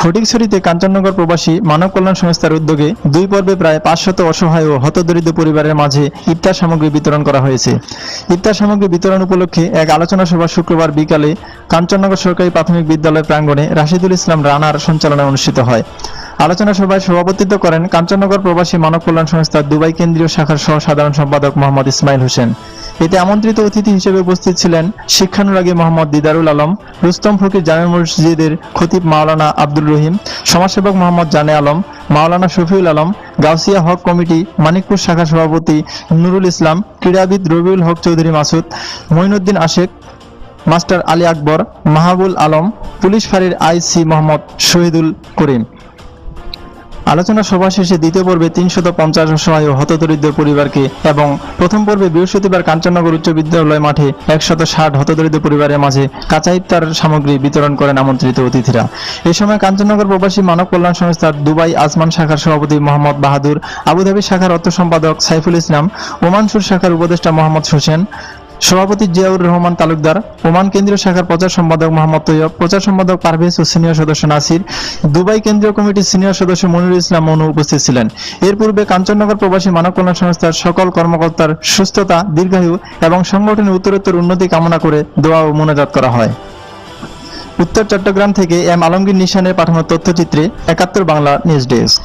ফটিকছড়িতে কাঞ্চননগর প্রবাসী মানব কল্যাণ সংস্থার উদ্যোগে দুই পর্বে প্রায় পাঁচশত অসহায় ও হতদরিদ্র পরিবারের মাঝে ইফতার সামগ্রী বিতরণ করা হয়েছে। ইফতার সামগ্রী বিতরণ উপলক্ষে এক আলোচনা সভা শুক্রবার বিকালে কাঞ্চননগর সরকারি প্রাথমিক বিদ্যালয় প্রাঙ্গণে রাশিদুল ইসলাম রানার সঞ্চালনায় অনুষ্ঠিত হয়। আলোচনা সভায় সভাপতিত্ব করেন কাঞ্চননগর প্রবাসী মানব কল্যাণ সংস্থার দুবাই কেন্দ্রীয় শাখার সহ সাধারণ সম্পাদক মোহাম্মদ ইসমাইল হোসেন। এতে আমন্ত্রিত অতিথি হিসেবে উপস্থিত ছিলেন শিক্ষানুরাগী মোহাম্মদ দিদারুল আলম, রুস্তম ফকির জামে মসজিদের খতিব মাওলানা আব্দুল রহিম, সমাজসেবক মোহাম্মদ জানে আলম, মাওলানা শফিউল আলম, গাউসিয়া হক কমিটি, মানিকপুর শাখা সভাপতি নুরুল ইসলাম, ক্রীড়াবিদ রবিউল হক চৌধুরী মাসুদ, মঈনুদ্দিন আশেক, মাস্টার আলী আকবর, মাহাবুল আলম, পুলিশ ফাঁড়ির আইসি মোহাম্মদ শহীদুল করিম। আলোচনা সভা শেষে দ্বিতীয় পর্বে তিনশত পঞ্চাশ অসহায় হতদরিদ্র পরিবারকে এবং প্রথম পর্বে বৃহস্পতিবার কাঞ্চননগর উচ্চ বিদ্যালয় মাঠে একশত ষাট হতদরিদ্র পরিবারের মাঝে কাঁচা ইফতার সামগ্রী বিতরণ করেন আমন্ত্রিত অতিথিরা। এ সময় কাঞ্চননগর প্রবাসী মানব কল্যাণ সংস্থার দুবাই আজমান শাখার সভাপতি মোহাম্মদ বাহাদুর, আবুধাবি শাখার অর্থ সম্পাদক সাইফুল ইসলাম, ওমানসুর শাখার উপদেষ্টা মোহাম্মদ হোসেন সভাপতি জিয়াউর রহমান তালুকদার, ওমান কেন্দ্রীয় শাখার প্রচার সম্পাদক মোহাম্মদ তৈয়ব, প্রচার সম্পাদক পারভেজ ও সিনিয়র সদস্য নাসির, দুবাই কেন্দ্রীয় কমিটির সিনিয়র সদস্য মনিরুল ইসলাম মনু উপস্থিত ছিলেন। এর পূর্বে কাঞ্চননগর প্রবাসী মানব কল্যাণ সংস্থার সকল কর্মকর্তার সুস্থতা, দীর্ঘায়ু এবং সংগঠনের উত্তরোত্তর উন্নতি কামনা করে দোয়া ও মোনাজাত করা হয়। উত্তর চট্টগ্রাম থেকে এম আলমগীর নিশানের পাঠানো তথ্যচিত্রে একাত্তর বাংলা নিউজ ডেস্ক।